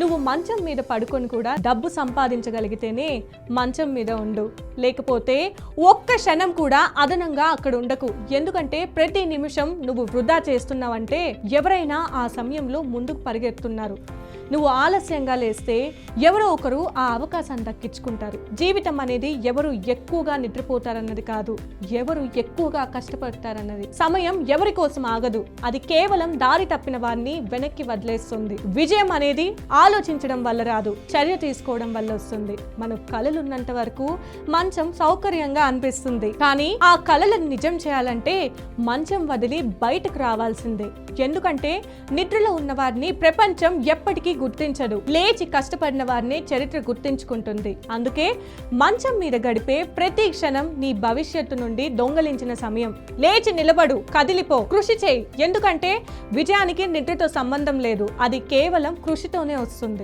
నువ్వు మంచం మీద పడుకొని కూడా డబ్బు సంపాదించగలిగితేనే మంచం మీద ఉండు. లేకపోతే ఒక్క క్షణం కూడా అదనంగా అక్కడ ఉండకు. ఎందుకంటే ప్రతి నిమిషం నువ్వు వృధా చేస్తున్నావంటే ఎవరైనా ఆ సమయంలో ముందుకు పరిగెత్తున్నారు. నువ్వు ఆలస్యంగా లేస్తే ఎవరో ఒకరు ఆ అవకాశాన్ని దక్కించుకుంటారు. జీవితం అనేది ఎవరు ఎక్కువగా నిద్రపోతారన్నది కాదు ఎవరు ఎక్కువగా కష్టపడతారన్నది. సమయం ఎవరి కోసం ఆగదు అది కేవలం దారి తప్పిన వారిని వెనక్కి వదిలేస్తుంది. విజయం అనేది ఆలోచించడం వల్ల రాదు చర్య తీసుకోవడం వల్ల వస్తుంది. మన కళలున్నంత వరకు మంచం సౌకర్యంగా అనిపిస్తుంది. కానీ ఆ కళలను నిజం చేయాలంటే మంచం వదిలి బయటకు రావాల్సిందే. ఎందుకంటే నిద్రలో ఉన్న వారిని ప్రపంచం ఎప్పటికీ గుర్తించదు లేచి కష్టపడిన వారిని చరిత్ర గుర్తించుకుంటుంది. అందుకే మంచం మీద గడిపే ప్రతి క్షణం నీ భవిష్యత్తు నుండి దొంగలించిన సమయం. లేచి నిలబడు కదిలిపో కృషి చేయి. ఎందుకంటే విజయానికి నిద్రతో సంబంధం లేదు. అది కేవలం కృషితోనే వస్తుంది.